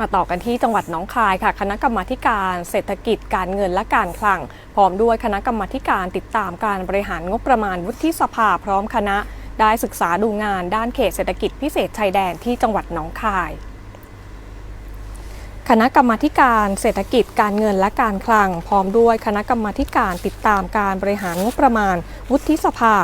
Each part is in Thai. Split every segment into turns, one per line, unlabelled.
มาต่อกันที่จังหวัดหนองคายค่ะคณะกรรมาธิการเศรษฐกิจการเงินและการคลัง พร้อมด้วยคณะกรรมาธิการติดตามการบริหารงบประมาณวุฒิสภาพร้อมคณะได้ศึกษาดูงานด้านเขตเศรษฐกิจพิเศษชายแดนที่จังหวัดหนองคาย คณะกรรมาธิการเศรษฐกิจการเงินและการคลัง พร้อมด้วยคณะกรรมาธิการติดตามการบริหารงบประมาณ วุฒิสภา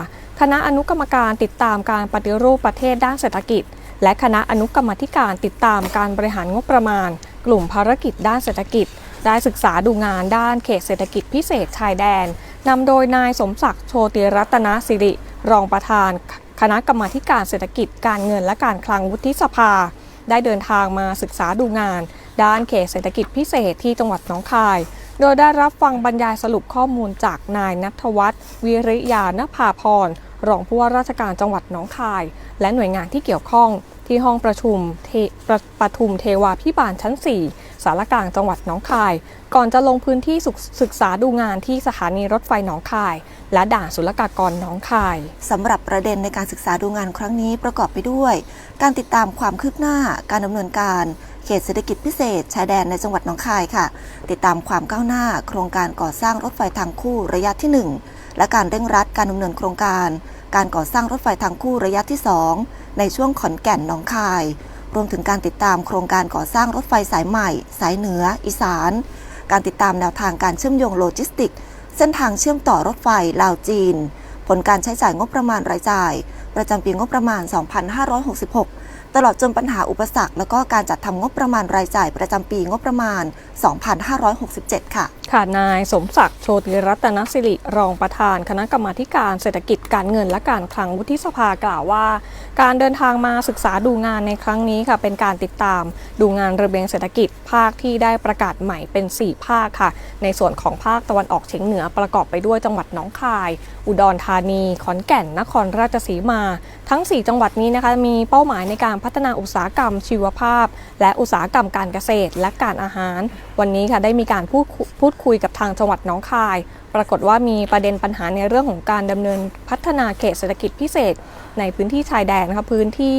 คณะอนุกรรมการติดตามการปฏิรูปประเทศด้านเศรษฐกิจ และคณะอนุกรรมธิการติดตามการบริหารงบประมาณ กลุ่มภารกิจด้านเศรษฐกิจ ได้ศึกษาดูงานด้านเขตเศรษฐกิจพิเศษชายแดนนำโดยนายสมศักดิ์โชติรัตนสิริ รองประธาน คณะกรรมาธิการเศรษฐกิจการเงินและการคลังวุฒิสภา ได้เดินทางมาศึกษาดูงาน ด้านเขตเศรษฐกิจพิเศษที่จังหวัดหนองคาย โดยได้รับฟังบรรยายสรุปข้อมูลจากนายนัทวัฒน์วิริยานภาพร รองผู้ว่าราชการจังหวัดหนองคาย และหน่วยงานที่เกี่ยวข้องที่ห้องประชุมประปทุมเทวาพิบาลชั้น 4 สารกลางจังหวัดหนองคาย ก่อนจะลงพื้นที่ศึกศึกษาดูงานที่สถานีรถไฟหนองคาย และด่านศุลกากรหนองคาย
สำหรับประเด็นในการศึกษาดูงานครั้งนี้ประกอบไปด้วย การติดตามความคืบหน้าการดำเนินการเขตเศรษฐกิจพิเศษ ชายแดนในจังหวัดหนองคายค่ะ ติดตามความก้าวหน้า โครงการก่อสร้างรถไฟทางคู่ระยะที่ 1 และการเร่งรัดการดำเนินโครงการ การก่อสร้างรถไฟทางคู่ระยะที่ 2 ในช่วงขอนแก่นหนองคาย รวมถึงการติดตามโครงการก่อสร้างรถไฟสายใหม่ สายเหนือ อีสาน การติดตามแนวทางการเชื่อมโยงโลจิสติก เส้นทางเชื่อมต่อรถไฟลาวจีน ผลการใช้จ่ายงบประมาณรายจ่าย ประจำปีงบประมาณ 2566 ตลอดจนปัญหาอุปสรรค และก็การจัดทำงบประมาณรายจ่ายประจำปีงบประมาณ 2567 ค่ะ
ค่ะ นายสมศักดิ์โชติรัตนสิริรองประธาน คณะกรรมาการเศรษฐกิจการเงินและการคลังวุฒิสภากล่าวว่า การเดินทางมาศึกษาดูงานในครั้งนี้ค่ะ เป็นการติดตาม ดูงานระเบียงเศรษฐกิจภาคที่ได้ประกาศใหม่เป็น 4 ภาคค่ะ ในส่วนของภาคตะวันออกเฉียงเหนือประกอบไปด้วยจังหวัดหนองคาย อุดรธานี ขอนแก่น นครราชสีมา ทั้ง 4 จังหวัดนี้นะคะมีเป้าหมายในการพัฒนาอุตสาหกรรมชีวภาพ และอุตสาหกรรมการเกษตร และการอาหาร วันนี้ค่ะได้มีการพูดคุพูดคุยกับทางจังหวัดหนองคาย ปรากฏว่ามีประเด็นปัญหาในเรื่องของการดำเนินพัฒนาเขตเศรษฐกิจพิเศษ ในพื้นที่ชายแดนนะคะพื้นที่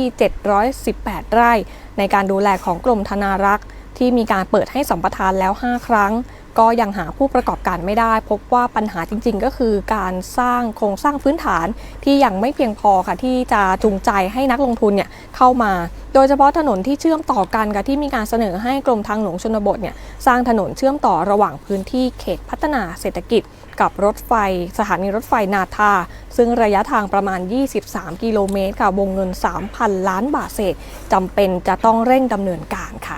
718 ไร่ ในการดูแลของกรมธนารักษ์ ที่มีการเปิดให้สัมปทานแล้ว 5 ครั้ง ก็ยังหาผู้ประกอบการไม่ได้ พบว่าปัญหาจริง ๆ ก็คือการสร้างโครงสร้างพื้นฐานที่ยังไม่เพียงพอค่ะที่จะจูงใจให้นักลงทุนเนี่ยเข้ามา โดยเฉพาะถนนที่เชื่อมต่อกันค่ะที่มีการเสนอให้กรมทางหลวงชนบทเนี่ยสร้างถนนเชื่อมต่อระหว่างพื้นที่เขตพัฒนาเศรษฐกิจกับรถไฟสถานีรถไฟนาทา ซึ่งระยะทางประมาณ 23 กิโลเมตรค่ะวงเงิน 3,000 ล้านบาทเศษจำเป็นจะต้องเร่งดำเนินการค่ะ